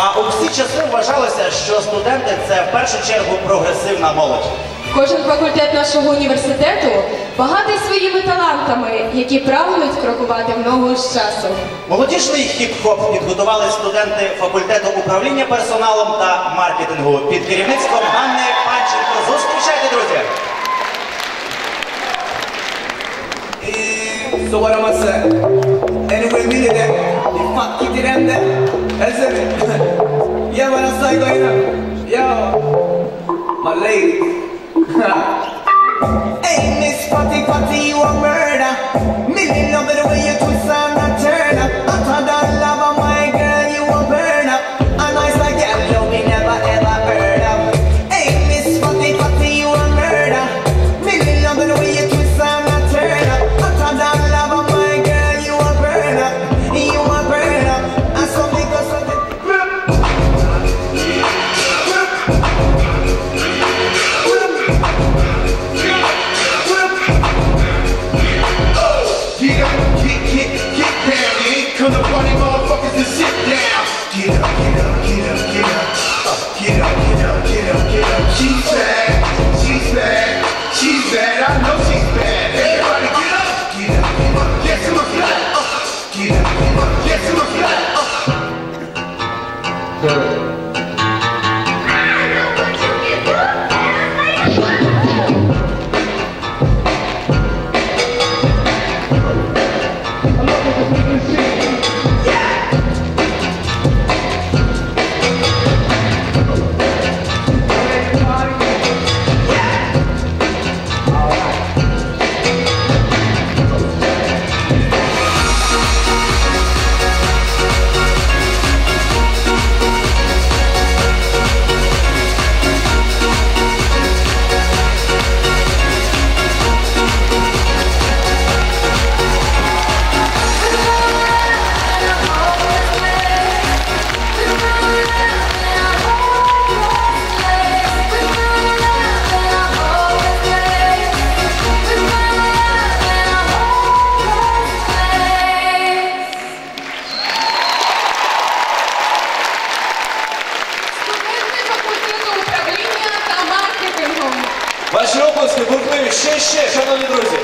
А у всі часи вважалося, що студенти це в першу чергу прогресивна молодь. Кожен факультет нашого університету багатий своїми талантами, які прагнуть крокувати в ногу з часом. Молодіжний хіп-хоп підготували студенти факультету управління персоналом та маркетингу під керівництвом Ганни Панченко. Зустрічайте, друзі! So what am I say? Anyway, we did it. You fuck it in there. That's it. Yeah, what I say going on? Yo, my lady. hey, Miss Fatty Fatty, you a Студенти Ваші оплески бурхливі ще ще, шановні друзі.